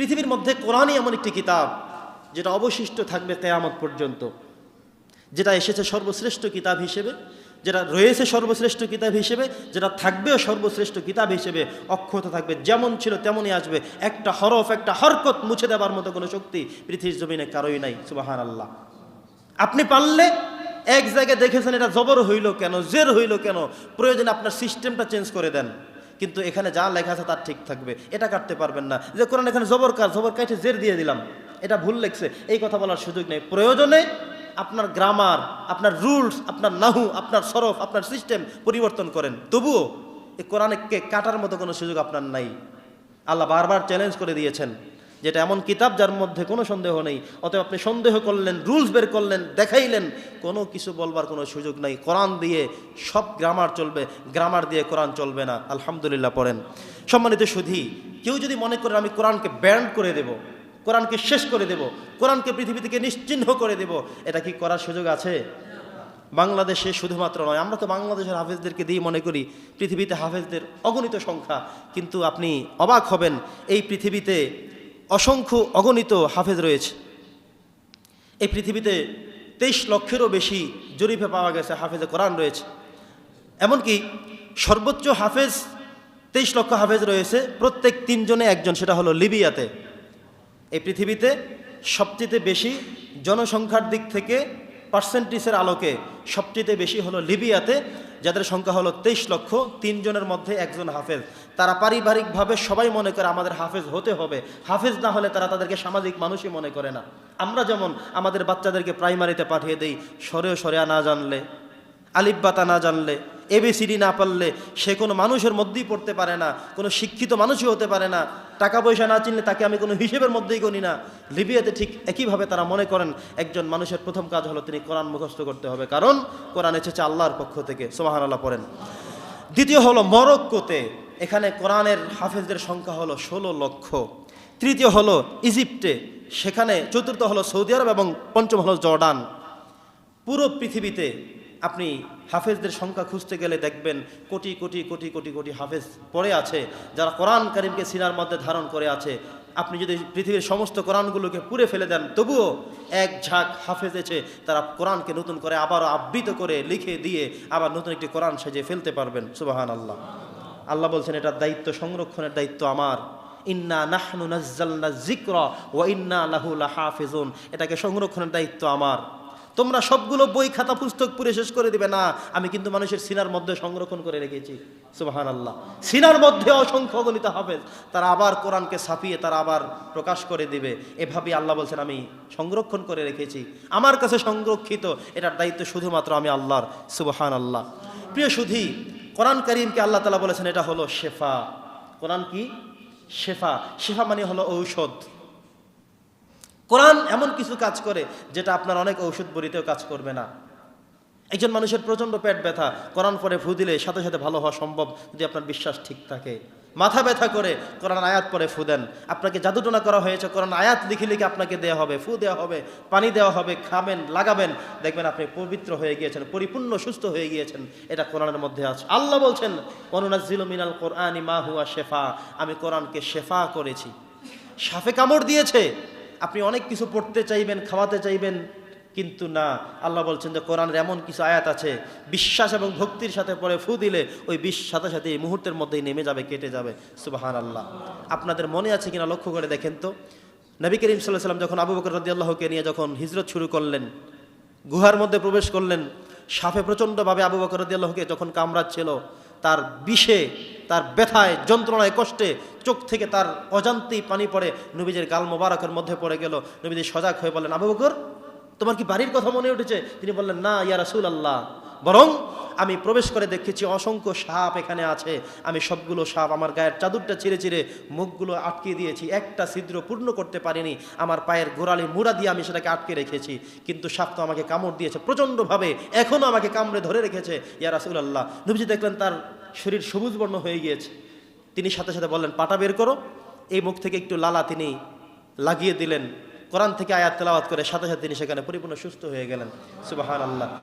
পৃথিবীর মধ্যে কোরআনই এমন একটি কিতাব যেটা অবশিষ্ট থাকবে কেয়ামত পর্যন্ত, যেটা এসেছে সর্বশ্রেষ্ঠ কিতাব হিসেবে, যেটা রয়েছে সর্বশ্রেষ্ঠ কিতাব হিসেবে, যেটা থাকবেও সর্বশ্রেষ্ঠ কিতাব হিসেবে অক্ষত থাকবে, যেমন ছিল তেমনই আসবে। একটা হরফ, একটা হরকত মুছে দেওয়ার মতো কোনো শক্তি পৃথিবীর জমিনে কারোই নাই সুবাহান আল্লাহ আপনি পারলে এক জায়গায় দেখেছেন এটা জবর হইল কেন, জের হইল কেন? প্রয়োজনে আপনার সিস্টেমটা চেঞ্জ করে দেন। কিন্তু এখানে যা লেখা আছে তার ঠিক থাকবে। এটা কাটতে পারবেন না। যে কোরআন এখানে জবর কাজ জবর কাটে জের দিয়ে দিলাম। এটা ভুল লেখছে। এই কথা বলার সুযোগ নেই। প্রয়োজনে আপনার গ্রামার আপনার রুলস আপনার নাহু, আপনার সরফ, আপনার সিস্টেম পরিবর্তন করেন। তবুও এই কোরআনকে কাটার মতো কোনো সুযোগ আপনার নাই। আল্লাহ বারবার চ্যালেঞ্জ করে দিয়েছেন। যেটা এমন কিতাব যার মধ্যে কোনো সন্দেহ নেই। অতএব আপনি সন্দেহ করলেন, রুলস বের করলেন, দেখাইলেন, কোনো কিছু বলবার কোনো সুযোগ নাই। কোরআন দিয়ে সব গ্রামার চলবে গ্রামার দিয়ে কোরআন চলবে না। আলহামদুলিল্লাহ পড়েন। সম্মানিত সুধী, কেউ যদি মনে করেন আমি কোরআনকে ব্যান্ড করে দেব, কোরআনকে শেষ করে দেব, কোরআনকে পৃথিবী থেকে নিশ্চিহ্ন করে দেব, এটা কি করার সুযোগ আছে? বাংলাদেশে শুধুমাত্র নয়, আমরা তো বাংলাদেশের হাফেজদেরকে দিয়ে মনে করি, পৃথিবীতে হাফেজদের অগণিত সংখ্যা। কিন্তু আপনি অবাক হবেন, এই পৃথিবীতে অসংখ্য অগণিত হাফেজ রয়েছে। এই পৃথিবীতে তেইশ লক্ষেরও বেশি জরিফে পাওয়া গেছে হাফেজে কোরআন রয়েছে। এমনকি সর্বোচ্চ হাফেজ, তেইশ লক্ষ হাফেজ রয়েছে, প্রত্যেক তিনজনে একজন, সেটা হলো লিবিয়াতে। এই পৃথিবীতে সবচেয়ে বেশি জনসংখ্যার দিক থেকে পার্সেন্টেজের আলোকে সবচেয়ে বেশি হলো লিবিয়াতে, যাদের সংখ্যা হলো তেইশ লক্ষ, তিনজনের মধ্যে একজন হাফেজ। তারা পারিবারিকভাবে সবাই মনে করে আমাদের হাফেজ হতে হবে। হাফেজ না হলে তারা তাদেরকে সামাজিক মানুষই মনে করে না। আমরা যেমন আমাদের বাচ্চাদেরকে প্রাইমারিতে পাঠিয়ে দেই, সরেও সরেয়া না জানলে আলিব্বাতা না জানলে। এবিসিডি না পারলে সে কোনো মানুষের মধ্যেই পড়তে পারে না, কোনো শিক্ষিত মানুষই হতে পারে না। টাকা পয়সা না চিনলে তাকে আমি কোনো হিসেবের মধ্যেই গণি না। লিবিয়াতে ঠিক একইভাবে তারা মনে করেন, একজন মানুষের প্রথম কাজ হলো তিনি কোরআন মুখস্থ করতে হবে। কারণ কোরআন এসেছে আল্লাহর পক্ষ থেকে সোমাহান আল্লাহ পড়েন। দ্বিতীয় হলো মরক্কোতে, এখানে কোরআনের হাফেজদের সংখ্যা হলো ষোলো লক্ষ। তৃতীয় হলো ইজিপ্টে, সেখানে চতুর্থ হলো সৌদি আরব এবং পঞ্চম হলো জর্ডান। পুরো পৃথিবীতে আপনি হাফেজদের সংখ্যা খুঁজতে গেলে দেখবেন কোটি কোটি কোটি কোটি কোটি হাফেজ পড়ে আছে, যারা কোরআন কারিমকে সিনার মধ্যে ধারণ করে আছে। আপনি যদি পৃথিবীর সমস্ত কোরআনগুলোকে পুড়ে ফেলে দেন, তবুও এক ঝাঁক হাফেজ এসে তারা কোরআনকে নতুন করে আবারও আবৃত করে লিখে দিয়ে আবার নতুন একটি কোরআন সেজে ফেলতে পারবেন। সুবাহান আল্লাহ আল্লাহ বলছেন, এটার দায়িত্ব সংরক্ষণের দায়িত্ব আমার। ইন্না নাহনু নাজ্জালনা যিকরা ও ইন্না লাহু লাহাফিজুন। এটাকে সংরক্ষণের দায়িত্ব আমার। তোমরা সবগুলো বই খাতা পুস্তক পুরে শেষ করে দিবে। না, আমি কিন্তু মানুষের সিনার মধ্যে সংরক্ষণ করে রেখেছি। সুবাহান আল্লাহ সিনার মধ্যে অসংখ্য গণিত হাফেজ, তারা আবার কোরআনকে ছাপিয়ে তারা আবার প্রকাশ করে দিবে। এভাবে আল্লাহ বলছেন, আমি সংরক্ষণ করে রেখেছি। আমার কাছে সংরক্ষিত, এটার দায়িত্ব শুধুমাত্র আমি আল্লাহর। সুবাহান আল্লাহ প্রিয় সুধী, কোরআন করিমকে আল্লাহ তালা বলেছেন, এটা হলো শেফা। কোরআন কি? শেফা। শেফা মানে হলো ঔষধ। কোরআন এমন কিছু কাজ করে যেটা আপনার অনেক ঔষধ বড়িতেও কাজ করবে না। একজন মানুষের প্রচণ্ড পেট ব্যথা, কোরআন পরে ফু দিলে সাথে সাথে ভালো হওয়া সম্ভব যদি আপনার বিশ্বাস ঠিক থাকে। মাথা ব্যথা করে কোরআন আয়াত পরে ফু দেন। আপনাকে জাদুটনা করা হয়েছে, কোরআন আয়াত লিখে লিখে আপনাকে দেওয়া হবে ফু দেওয়া হবে, পানি দেওয়া হবে, খাবেন, লাগাবেন। দেখবেন আপনি পবিত্র হয়ে গিয়েছেন, পরিপূর্ণ সুস্থ হয়ে গিয়েছেন। এটা কোরআনের মধ্যে আছে। আল্লাহ বলছেন অনুনাজিল মিনাল কোরআন মা হুয়া শেফা। আমি কোরআনকে শেফা করেছি। সাফে কামড় দিয়েছে। আপনি অনেক কিছু পড়তে চাইবেন, খাওয়াতে চাইবেন, কিন্তু না। আল্লাহ বলছেন যে কোরআনের এমন কিছু আয়াত আছে, বিশ্বাস এবং ভক্তির সাথে পরে ফু দিলে ওই বিশ সাথে সাথে এই মুহূর্তের মধ্যেই নেমে যাবে, কেটে যাবে। সুবাহান আল্লাহ আপনাদের মনে আছে কিনা লক্ষ্য করে দেখেন তো? নবী করিম সাল্লাহ সাল্লাম যখন আবু বকর রদি আল্লাহকে নিয়ে যখন হিজরত শুরু করলেন, গুহার মধ্যে প্রবেশ করলেন, সাফে প্রচণ্ডভাবে আবু বকর রদি যখন কামড়াচ্ছিল, তার বিষে, তার ব্যথায়, যন্ত্রণায়, কষ্টে চোখ থেকে তার অজান্তেই পানি পড়ে নবীজের গাল মোবারকের মধ্যে পড়ে গেল। নবীজি সজাগ হয়ে বললেন, আবু বকর, তোমার কি বাড়ির কথা মনে উঠেছে? তিনি বললেন, না, ইয়া রাসুল আল্লাহ বরং আমি প্রবেশ করে দেখেছি অসংখ্য সাপ এখানে আছে। আমি সবগুলো সাপ আমার গায়ের চাদরটা চিরে চিরে মুখগুলো আটকে দিয়েছি। একটা ছিদ্র পূর্ণ করতে পারিনি। আমার পায়ের গোড়ালি মুড়া দিয়ে আমি সেটাকে আটকে রেখেছি। কিন্তু সাপ তো আমাকে কামড় দিয়েছে প্রচণ্ডভাবে। এখনও আমাকে কামড়ে ধরে রেখেছে। ইয়া রাসুল আল্লাহ নবীজি দেখলেন তার শরীর সবুজ বর্ণ হয়ে গিয়েছে। তিনি সাথে সাথে বললেন, পাটা বের করো। এই মুখ থেকে একটু লালা তিনি লাগিয়ে দিলেন। কোরআন থেকে আয়াত তেলাওয়াত করে সাথে সাথে তিনি সেখানে পরিপূর্ণ সুস্থ হয়ে গেলেন। সুবাহান আল্লাহ